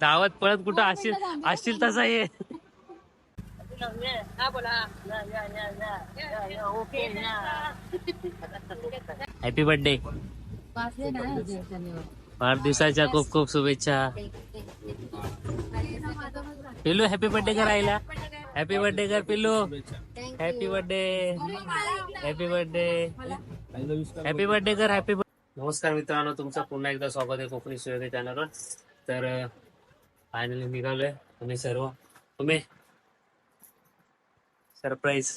धावत पळत कुठं? असशील असशील तसा ये. Happy birthday. वाढदिवसाच्या खूप खूप शुभेच्छा. हॅपी बर्थडे करायला. हॅपी बर्थडे कर पिल्लू happy birthday happy birthday happy birthday कर हॅपी नमस्कार मित्रांनो तुमचं पुन्हा एकदा स्वागत आहे कोकणी सुयोगी चॅनलवर. तर फायनली निघालोय तुम्ही सर्व. तुम्ही? सरप्राईज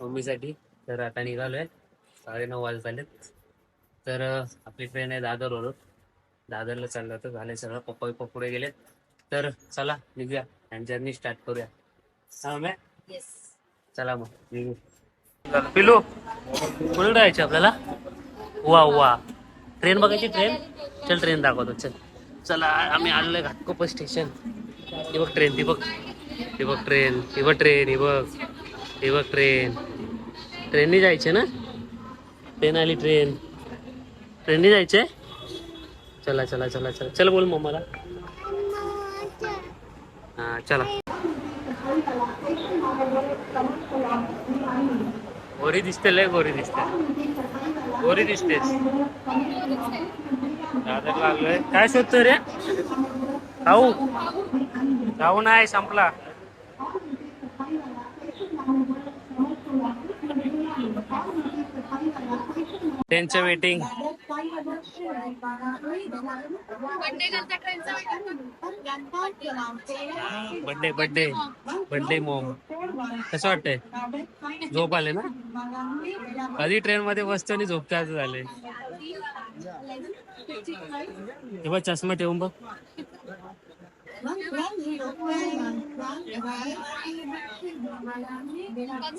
मम्मीसाठी. तर आता निघालोय. साडेनऊ वाजत आलेत. तर आपली ट्रेन आहे दादरवरून दादरला चाललं तर झाले सगळं. पप्पा बिप्पा पुढे गेलेत. तर चला निघूया. आणि जर्नी स्टार्ट करूया. चला मग पिलू कुठे जायचं आपल्याला? वा वा. ट्रेन बघायची ट्रेन? चल ट्रेन दाखवतो चल. चला आम्ही आलोय घाटकोपर स्टेशन. ही बघ ट्रेन ती बघ. ही बघ ट्रेन ही बघ ट्रेन ही बघ. ही बघ ट्रेन. ट्रेननी जायचे ना? ट्रेन आली ट्रेन. ट्रेननी जायचंय? चला चला चला चला. चल बोल मम्माला. हा चला. गोरी दिसते लय गोरी दिसते. गोरी दिसतेस. दादर लागलोय. काय शोधतोय रे? खाऊ खाऊ नाही संपला. ट्रेनचं waiting birthday birthday. Birthday birthday birthday mom. कसं वाटतंय? झोप आले ना? कधी ट्रेन मध्ये बसतो आणि झोपता झाले. झालंय चष्मा ठेवून बघ.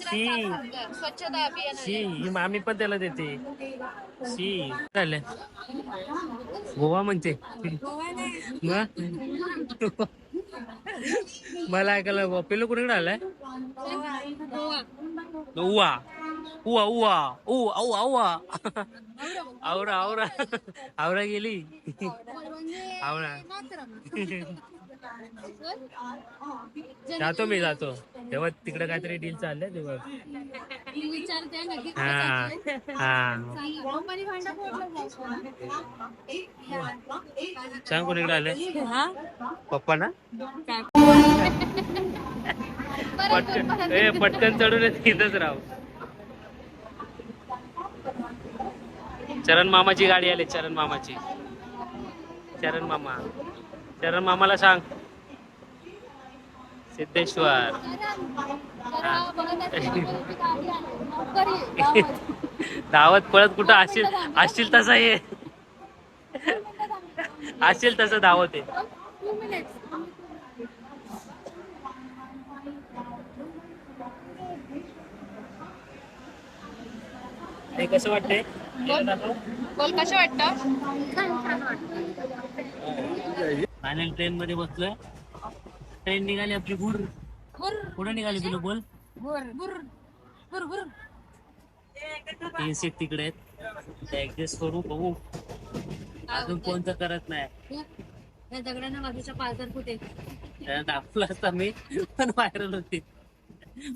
शी स्वच्छता अभियान शी ही मामी पण त्याला देते. शी झालं गोवा म्हणते. मग? मला ऐकायला बुवा. पिल्लू कुठे आलाय? उवा. उवा उवा. उ औ औवा. आवरा आवरा आवरा गेली. आवरा जातो मी जातो. तेव्हा तिकडे काहीतरी डील चाललंय तेव्हा विचारते नक्की हा हा. सांग कोण इकडे आले पप्पा ना? पटकन. ए पटकन चढून तिथंच राहू. चरण मामाची गाडी आली चरण मामाची. चरण मामा. चरण मामाला सांग. सिद्धेश्वर. धावत पळत कुठं असशील असशील तसा ये असशील तसं धावत आहे. हे कसं वाटतंय? बोल. कसं वाटतं? फायनल ट्रेन मध्ये बसलोय. ट्रेन निघाली आपली गुर बुर कुठं निघाली तुला बोल? बुर बुर बुर बुर तीन सीट तिकडे आहेत. ऍडजस्ट करू बघू. अजून कोणतं करत नाही. या दगडांना बाजूच्या पालकर कुठे त्याला दाखवलं असता मी पण व्हायरल होती.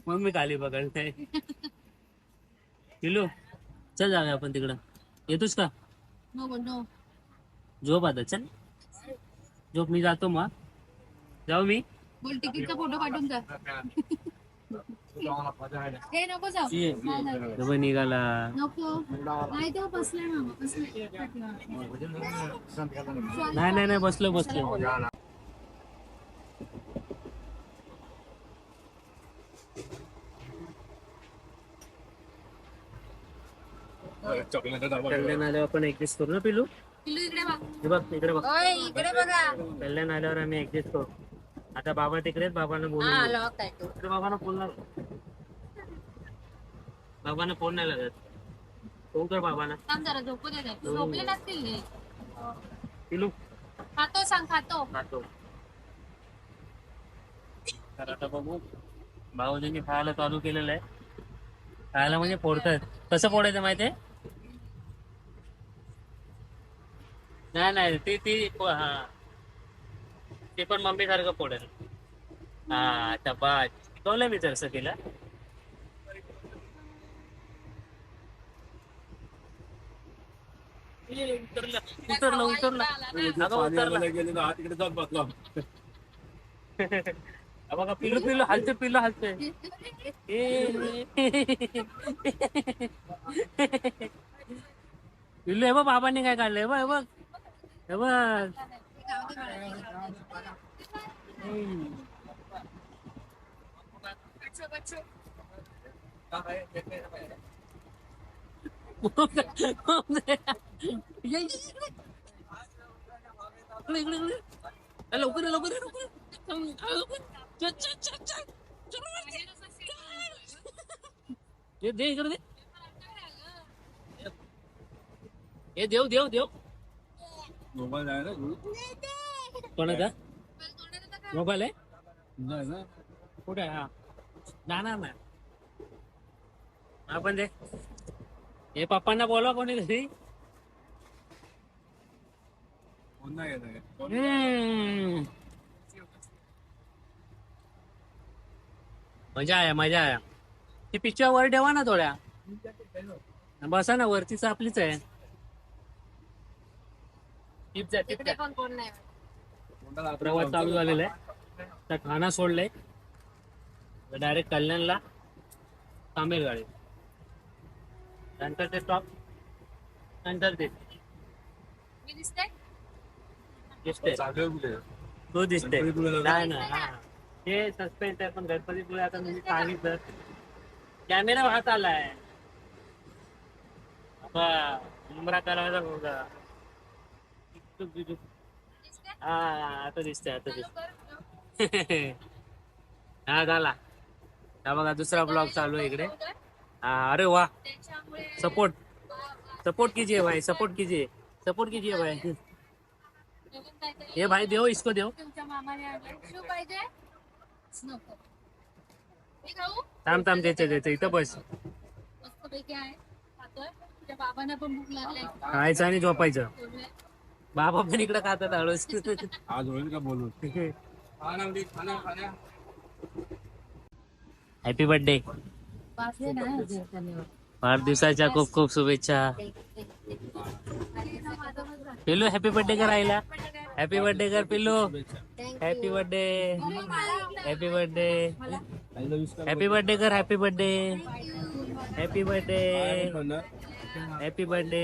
मग मी खाली बघायला पिलू चल जाऊया आपण तिकडं. येतोस का? नो बोल नो. झोप आता चल. झोप मी जातो मग. जाऊ मी. बोल तिकीटचा फोटो पाठवून जा. हे नको जाऊ. निघाला. नको. नाही तो बसलाय मामा बसलाय. नाही नाही नाही बसलो बसलो. कल्याण आल्यावर आपण ऍडजस्ट करू ना पिलू? पिल्लू इकडे बघ. इकडे बघ. इकडे बघा. कल्याण आल्यावर आम्ही ऍडजस्ट करू. आता बाबा तिकडे आहेत, बाबांना बोलून हा घेऊ. लॉक आहे तो. इकडे बाबांना फोन लाव. बाबांना फोन नाही लागत. फोन कर बाबांना? थांब जरा झोपू दे ते. झोपले नसतील हे. पिलू. खातो सांग खातो. खातो. तर आता बघू. भाऊजींनी खायला चालू केलेलं आहे. खायला म्हणजे फोडतात. कसं फोडायचं माहितीये नाही नाही ती ती हा. ती पण मम्मी सारखं पोडेल हा अच्छा बा शिकवलं मी तसं तिला उतरलं उतरलं उतरलं. अगं उतरलं. गेले ना तिकडे जाऊन बसला बघा पिल्लू पिल्लू हलते पिल्लू हलते. पिल्लू हे बघ बाबांनी काय काढलंय बघ हे बघ. हे बघ. हम्म. ये, ये, ये. इकडे, इकडे, इकडे. ए, लवकर ये, लवकर ये, लवकर ये. लवकर. चल, चल, चल, चल. चल, वरती. ये, दे इकडे दे हे देव देव देव मोबाईल आहे ना? कोणाचा? मोबाईल आहे? नाही ना? कुठे आहे? हा. जाणार ना. आपण दे. हे पप्पांना बोलवा कोणी घरी. फोन नाही येत आहे. हम्म. मजा आहे मजा आहे. ती पिक्चर वर ठेवा ना थोड्या. बसा ना वरतीच आपलीच आहे. टिप जा, टिप जा. पण कोण नाही. कोणाला प्रवास चालू झालेला आहे. तर ठाणा सोडलंय. डायरेक्ट कल्याणला तांबेल गाडी. नंतर ते टॉप नंतर ते मी दिसते? दिसते? तो दिसते नाही ना हा. ते सस्पेन्स आहे पण गणपतीपुळे आता मी सांगितलं. कॅमेरा वाहत आलाय उमरा करायचा होता. हा आता दिसते आता चालू दिसते कर हा झाला. हा बघा दुसरा ब्लॉग चालू आहे इकडे. हा अरे वा. सपोर्ट. सपोर्ट कीजिए भाई सपोर्ट कीजिए. सपोर्ट कीजिए भाई. ये भाई देव इसको देव. थांब थांब देते देते. इथं बस. खायचं आणि झोपायचं. बाबा पण इकडे खातात हळूच. आज होईल का खाना हॅपी बर्थडे वाढदिवसाच्या खूप खूप शुभेच्छा. पिल्लू हॅपी बर्थडे करायला हॅपी बर्थडे कर पिल्लू. Happy birthday happy birthday happy birthday कर happy birthday happy birthday happy birthday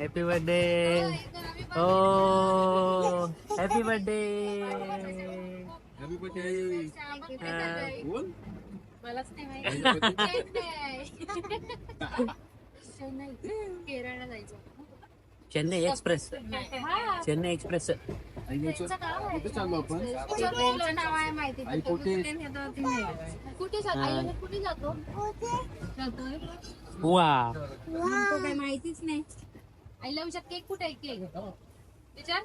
happy birthday ओ हॅपी बर्थडे हॅपी बर्थडे बोल मलाच नाही माहिती. चेन्नई केरळला जायचं चेन्नई एक्सप्रेस हा. चेन्नई एक्सप्रेस त्यांचं गाव आहे. कुठे चाललो आपण? ट्रेनचं नाव आहे माहिती. आई कुठे कुठे? जातो? आई लोक कुठे जातो? जातोय. वा. तो काही माहितीच नाही. आईला विचार केक कुठे आहे? केक विचार.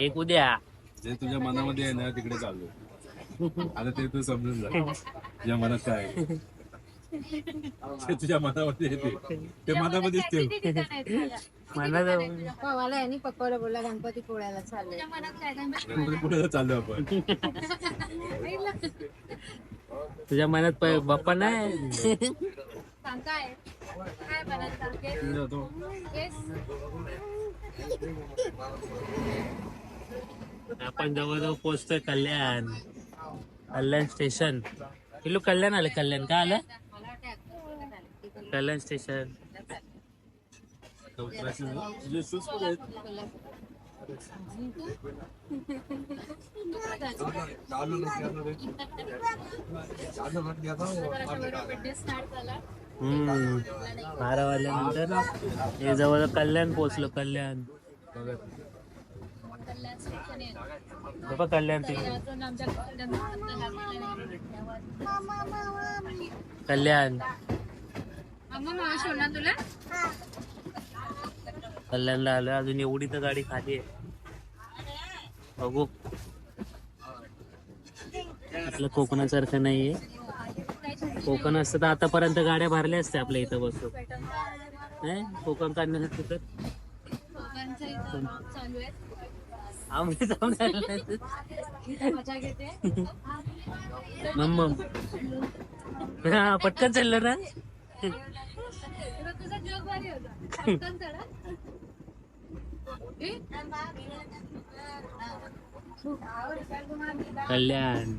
एक उद्या. जे तुझ्या मनामध्ये आहे ना तिकडे चाललो. आता ते तू समजून जा. तुझ्या मनात काय आहे. जे तुझ्या मनामध्ये येते. ते मनामध्येच ठेव. मला यांनी पकवलं बोलला गणपती पोळ्याला कुठे चाललो आपण. तुझ्या मनात प- बाप्पा नाही? आपण जवळजवळ पोहोचतोय कल्याण. कल्याण स्टेशन. पिलू कल्याण आलं कल्याण. का आलं. कल्याण स्टेशन तुझे शूज कुठे आहेत? चालू नको यायला रे. चालू नको यायला. बरोबर birthday start हम्म बारा वाजल्यानंतर हे जवळ कल्याण पोहोचलो कल्याण कल्याण बाबा कल्याण ते कल्याण तुला कल्याणला आलो अजून एवढी तर गाडी खाली आहे. बघू. आपलं कोकणासारखं नाहीये. कोकण असतं तर आतापर्यंत गाड्या भरल्या असत्या आपल्या इथं बसून. नाही? कोकण काढण्यासाठी तर पटकन चाललं ना तुला तुझा जोक भारी होता पटकन चढा. ए? कल्याण.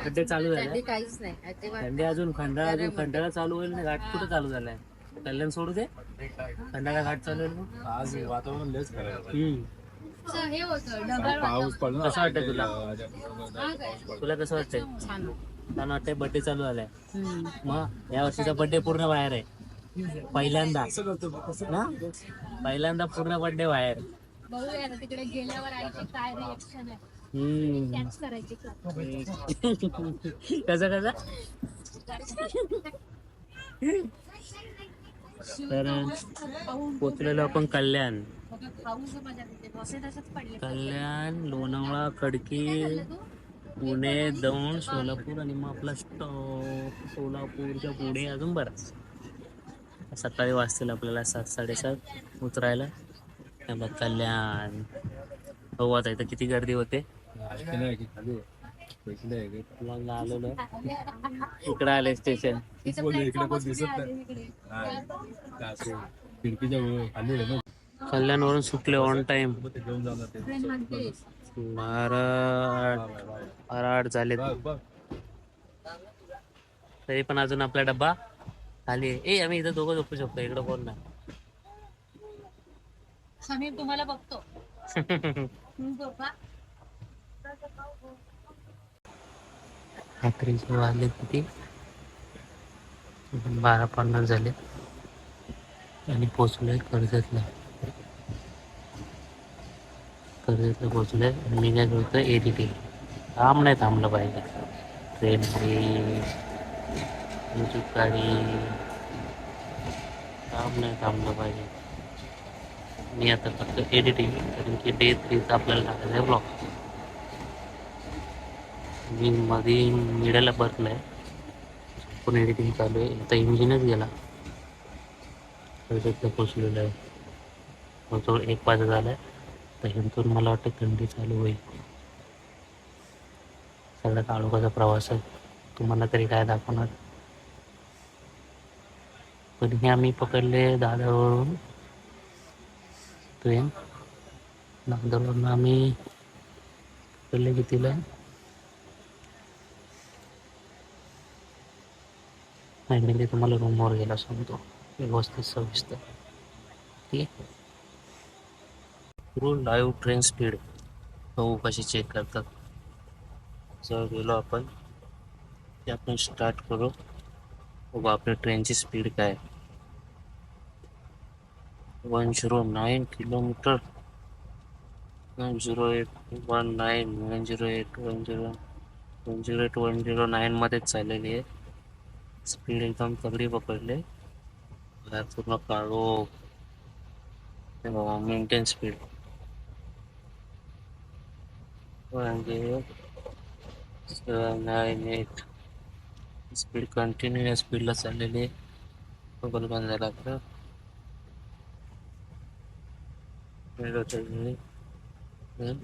खड्डे चालू झाले थंडी काहीच नाही अजिबात. थंडी अजून खंडाळा अजून खंडाळा चालू होईल ना घाट कुठं चालू झालाय? कल्याण सोडू दे. खंडाळा घाट चालू होईल आज वातावरण लयच हे ढगाळ पाऊस पडला कसं वाटतं तुला? तुला कसं वाटतंय? छान. वाटतंय बर्थडे चालू झालाय. मग या वर्षीचा बर्थडे पूर्ण बाहेर आहे. पहिल्यांदा. ना पहिल्यांदा पूर्ण बर्थडे बाहेर. बघूया ना तिकडे गेल्यावर आईची काय रिएक्शन आहे. हम्म. कॅच करायची का? कसं कसं? तर पोचलेलो आपण कल्याण. कल्याण लोणावळा खडकी पुणे दौंड सोलापूर आणि मग आपला स्टॉप सोलापूरच्या पुढे अजून बराच सकाळी वाजतील आपल्याला सात साडेसात उतरायला. बघ कल्याण. हो आता इथं किती गर्दी होते. मग आलेलो. इकडे आले स्टेशन इकडे कल्याणवरून सुटले ऑन टाइम बारा आठ झाले तरी पण अजून आपला डब्बा खाली ए आम्ही इथं दोघं झोपू शकतो. इकडं कोण नाही समीर तुम्हाला बघतो. तुम्ही झोपा. रात्रीचे वाजले किती? बारा पन्नास झाले. आणि पोचलोय कर्जतला. कर्जतला पोचलोय. आणि मी काय करतो एडिटिंग. थांब नाही थांबलं पाहिजे. ट्रेन यूट्यूब काही काम नाही थांबलं पाहिजे. मी आता फक्त एडिटिंग कारण की डे थ्रीचा आपल्याला टाकायचं आहे ब्लॉग मी मध्ये मिडायला आहे पण एडिटिंग चालू आहे. आता इंजिनच गेला. प्रोजेक्टला पोचलेलं आहे. मग तो एक पाच झाला आहे तर ह्यातून मला वाटतं थंडी चालू होईल. सगळ्यात तालुक्याचा प्रवास आहे. तुम्हाला तरी काय दाखवणार? पण हे आम्ही पकडले दादरवरून ट्रेन. दादरवरून आम्ही पकडले कितीला फायनली तुम्हाला रूमवर गेला सांगतो. व्यवस्थित सविस्तर. ठीक आहे? लाईव्ह ट्रेन स्पीड हो कशी चेक करतात. जर गेलो आपण. ते आपण स्टार्ट करू. बघू आपल्या ट्रेनची स्पीड काय one zero nine kilometre. One zero eight one nine one zero eight one zero one zero eight one zero नाईनमध्येच चाललेली आहे स्पीड एकदम तगडी पकडले बाहेर पूर्ण काळो मेंटेन स्पीड म्हणजे seven nine eight. Speed continue या स्पीडला चाललेली आहे. बंद झाला आपलं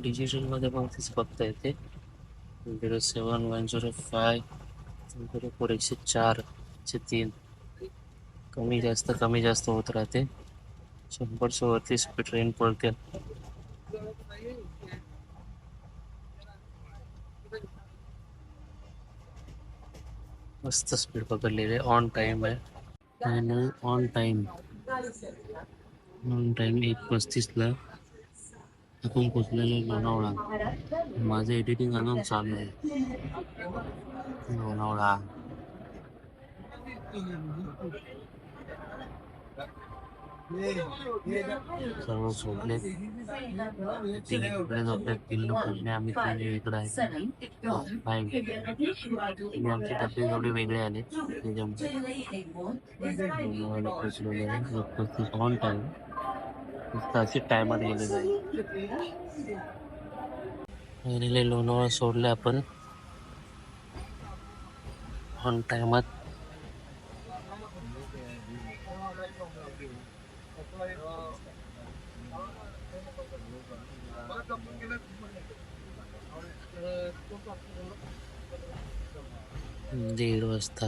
डिजिटलमध्ये पण तीच बघता येते. Zero seven one zero five zero four एकशे चार एकशे तीन. कमी जास्त कमी जास्त होत राहते. शंभरच्या वरती स्पीड ट्रेन पळते मस्त स्पीड पकडलेली आहे ऑन टाइम आहे. Final on time on time एक पस्तीसला आपण पोचलेलो आहे लोणावळा. माझं एडिटिंग अजून चालू आहे. लोणावळा. सर्व झोपले तिकडे झोपले पिल्लू पुढले आम्ही तिकडे इकडे आहे बाय आमची आमचे थोडी थोडे वेगळे आले त्याच्यामुळे ऑन टाइम असे टायमात गेले जाईल लोणावळा सोडले आपण. ऑन टायमात दीड वाजता.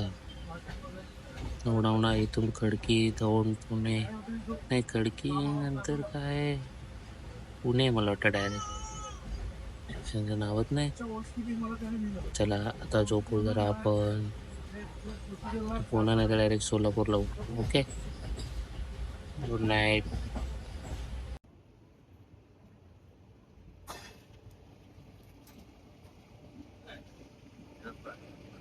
उडावणा इथून खडकी जाऊन पुणे. नाही खडकी नंतर काय? पुणे मला वाटतं डायरेक्ट नावत नाही. चला आता झोपू जरा आपण. पुन्हा नाही तर डायरेक्ट सोलापूरला ओके गुड नाईट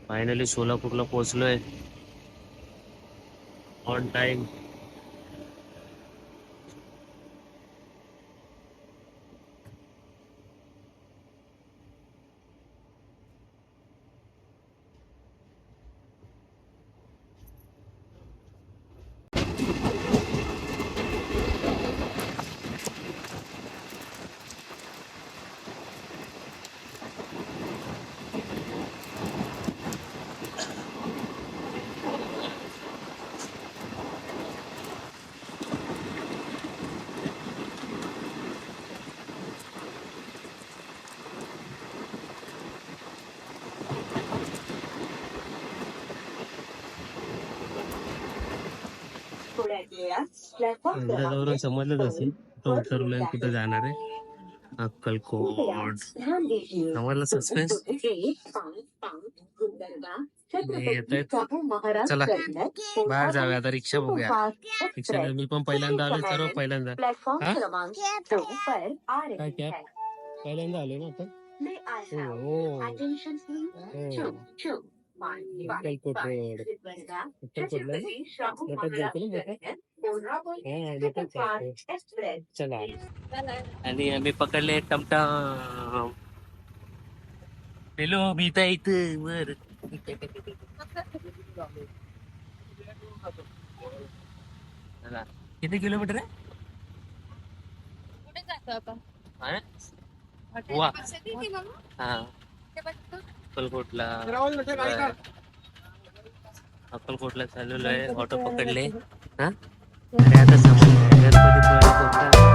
फायनली सोलापूरला पोहोचलोय. ऑन टाइम समजलंच असेल उतरलोय आणि कुठं जाणार आहे. अक्कलकोट समजलं सस्पेन्स चला. बाहेर जाऊया आता रिक्षा बघूया. रिक्षा मी पण पहिल्यांदा आलोय सर्व पहिल्यांदा? काय कॅब पहिल्यांदा आलोय ना आपण? हो. हो हा चला आणि आम्ही पकडले टमटम हॅलो मी तर इथं वर चला. किती किलोमीटर आहे कुठे जातो आपण हा? अक्कलकोटला. अक्कलकोटला चाललेलो आहे ऑटो पकडले. हा? आता गणपतीपुळे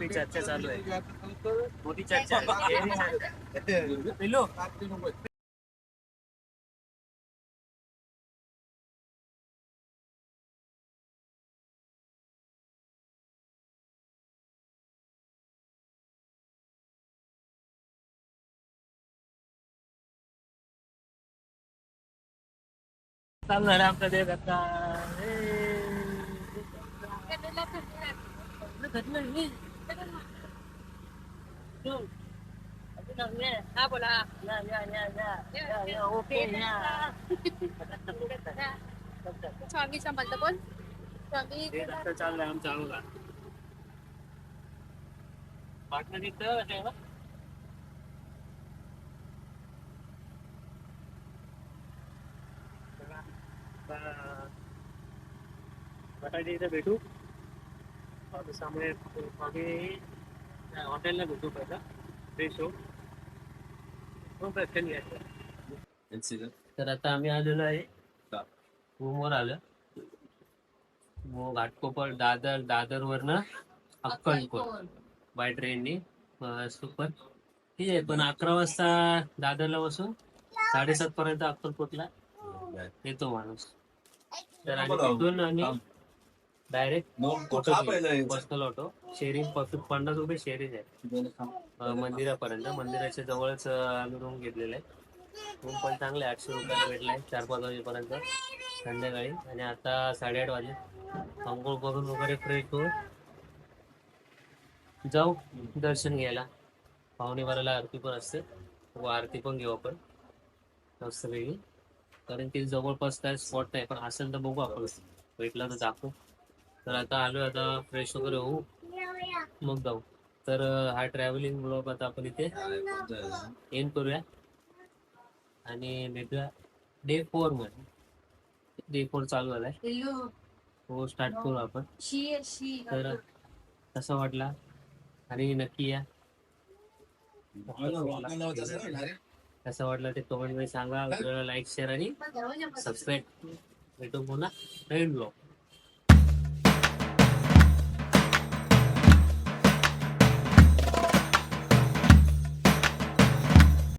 मोठी चर्चा चालू आहे मोठी चर्चा पिल्लू चालणार आहे आमचा देव आता कॅनलला फिरणार. हा बोला स्वामी समर्थ बोल स्वामी चाललंय आमचा अंगला पार्टनर इथं आहे ना? आता बटाटे इथे भेटू सामने मागे हॉटेलला भेटू पहिला फ्रेश हो प्रश्न घ्यायचा तर आता आम्ही आलेलो आहे. रूमवर आलं. मग घाटकोपर दादर दादर वरनं अक्कलकोट. बाय ट्रेननी सुपर ठीक आहे पण अकरा वाजता दादरला बसून साडेसात पर्यंत अक्कलकोटला येतो माणूस. तर आणि तिथून आम्ही डायरेक्ट पर्सनल ऑटो शेअरिंग पन्नास रुपये शेअरिंग आहे. मंदिरापर्यंत. मंदिराच्या जवळच आम्ही रूम घेतलेला आहे. रूम पण चांगले आठशे रुपयाला भेटलाय चार पाच वाजेपर्यंत. संध्याकाळी. आणि आता साडेआठ वाजे. अंघोळ करून वगैरे फ्रेश होऊन जाऊ दर्शन घ्यायला. पाहुणे बाराला आरती पण असते. व आरती पण घेऊ आपण. मस्त कारण की जवळपास काय स्पॉट नाही. पण असेल तर बघू आपण. भेटला तर दाखवू. तर आता आलो आता फ्रेश वगैरे होऊ. मग जाऊ. तर हा ट्रॅव्हलिंग ब्लॉग आता आपण इथे एंड करूया. आणि भेटूया डे फोरमध्ये. डे फोर चालू झालाय. तो स्टार्ट करू आपण. तर कसा वाटला? आणि नक्की या. कसं वाटलं ते कमेंटमध्ये सांगा. लाईक शेअर आणि सबस्क्राईब भेटू पुन्हा. नवीन ब्लॉग